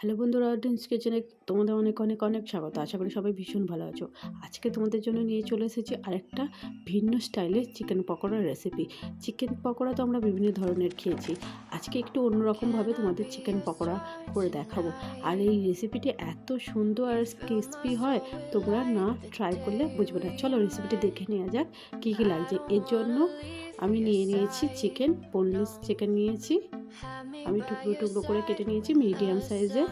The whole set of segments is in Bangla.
হ্যালো বন্ধুরা অডিয়েন্স কিচেনে তোমাদের অনেক অনেক অনেক স্বাগত। আশা করি সবাই ভীষণ ভালো আছো। আজকে তোমাদের জন্য নিয়ে চলে এসেছি আরেকটা ভিন্ন স্টাইলের চিকেন পকোড়ার রেসিপি চিকেন পকোড়া তো আমরা বিভিন্ন ধরনের খেয়েছি। আজকে একটু অন্যরকমভাবে তোমাদের চিকেন পকোড়া করে দেখাবো। আর এই রেসিপিটি এত সুন্দর আর ক্রিসপি হয়, তোমরা না ট্রাই করলে বুঝবে না। চলো রেসিপিটি দেখে নেওয়া যাক কী কী লাগছে। এর জন্য আমি নিয়ে নিয়েছি চিকেন বোনলেস চিকেন নিয়েছি। আমি টুকরো টুকরো করে কেটে নিয়েছি মিডিয়াম সাইজে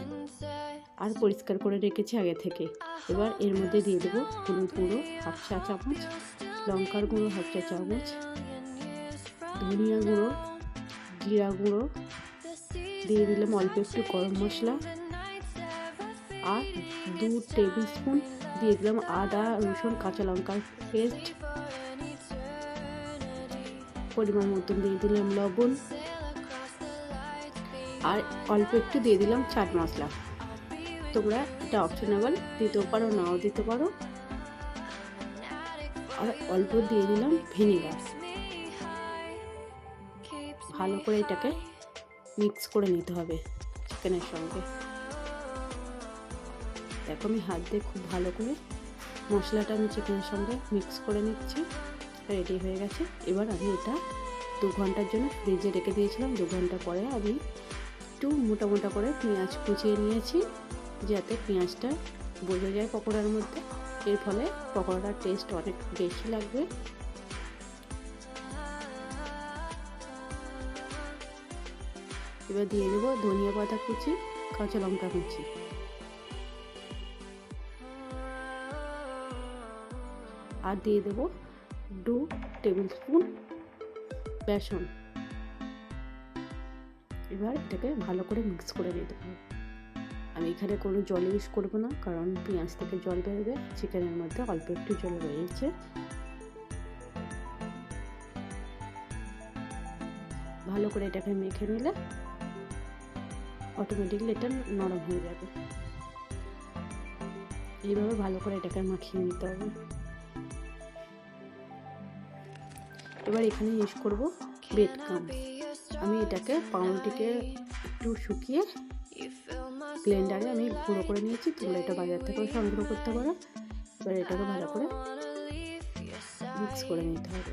আর পরিষ্কার করে রেখেছি আগে থেকে। এবার এর মধ্যে দিয়ে দেবো হলুদ গুঁড়ো, হাফ চা চামচ, লঙ্কার গুঁড়ো, হাফ চা চামচ, ধনিয়া গুঁড়ো, জিরা গুঁড়ো। দিয়ে দিলাম অল্প একটু গরম মশলা। আর দু টেবিল স্পুন দিয়ে দিলাম আদা, রসুন, কাঁচা লঙ্কার পেস্ট। পরিমাণ মতন দিয়ে দিলাম লবণ। অল্প একটু দিয়ে দিলাম চাট মশলা। তোমরা এটা অপশনেবল দিতেও পারো, নাও দিতে পারো। আর অল্প দিয়ে দিলাম ভিনেগার। ভালো করে এটাকে মিক্স করে নিতে হবে চিকেনের সঙ্গে। দেখো আমি হাত দিয়ে খুব ভালো করে মশলাটা আমি চিকেনের সঙ্গে মিক্স করে নিচ্ছি, রেডি হয়ে গেছে। এবার আমি এটা দু ঘণ্টার জন্য ফ্রিজে রেখে দিয়েছিলাম। দু ঘণ্টা পরে আমি একটু মোটা মোটা করে পেঁয়াজ কুচিয়ে নিয়েছি, যাতে পেঁয়াজটা বোঝা যায় পকোড়ার মধ্যে। এর ফলে পকোড়ার টেস্ট অনেক বেশি লাগবে। এবার দিয়ে দেবো ধনিয়া পাতা কুচি, কাঁচা লঙ্কা কুচি। আর দিয়ে দেবো দু টেবিল স্পুন বেসন। এবার এটাকে ভালো করে মিক্স করে নিতে হবে। আমি এখানে কোনো জল ইউজ করব না, কারণ পেঁয়াজ থেকে জল বেরোবে, চিকেনের মধ্যে অল্প একটু জল রয়েছে। ভালো করে এটাকে মেখে নিলে অটোমেটিকলি এটা নরম হয়ে যাবে। এইভাবে ভালো করে এটাকে মাখিয়ে নিতে হবে। এবার এখানে ইউজ করব বেড কাম আমি এটাকে পাউরুটিকে একটু শুকিয়ে ব্লেন্ডারে আমি গুঁড়ো করে নিয়েছি, তোমরা এটা বাজার থেকেও সংগ্রহ করতে পারো। এবার এটাকে ভালো করে মিক্স করে নিতে হবে।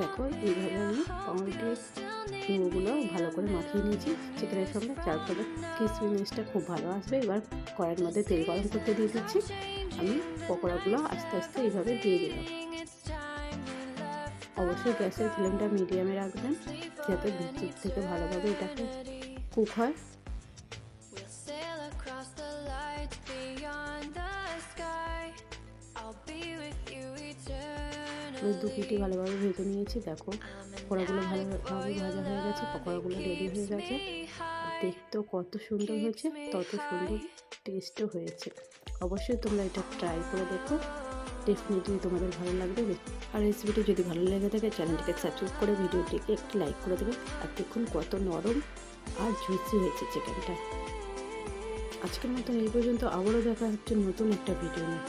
দেখো, এইভাবে আমি পাউরুটির গুঁড়োগুলো ভালো করে মাখিয়ে নিয়েছি। চিকেনের সঙ্গে যার ফলে ক্রিসপিনেসটা খুব ভালো আসবে। এবার কড়াইয়ের মধ্যে তেল গরম করতে দিয়ে দিচ্ছি। আমি পকোড়াগুলো আস্তে আস্তে এইভাবে দিয়ে দিলাম। অবশ্যই গ্যাসের ফ্লেমটা মিডিয়ামে রাখবেন, যাতে ভিতর থেকে ভালোভাবে এটাকে কুক হয়। আমি দু পিটি ভালোভাবে ভেজে নিয়েছি, দেখো। পকোড়াগুলো ভালোভাবে ভাজা হয়ে গেছে, পকোড়াগুলো রেডি হয়ে গেছে। দেখতেও কত সুন্দর হয়েছে, তত সুন্দর টেস্টও হয়েছে। অবশ্যই তোমরা এটা ট্রাই করে দেখো। ডেফিনেটলি তোমাদের ভালো লাগবে। আর রেসিপিটি যদি ভালো লেগে থাকে চ্যানেলটিকে সাবস্ক্রাইব করে ভিডিওটিকে একটু লাইক করে দেবে। আর দেখুন কত নরম আর জুসি হয়েছে চিকেনটা আজকের মতন এই পর্যন্ত। আবারও দেখা হচ্ছে নতুন একটা ভিডিও নিয়ে।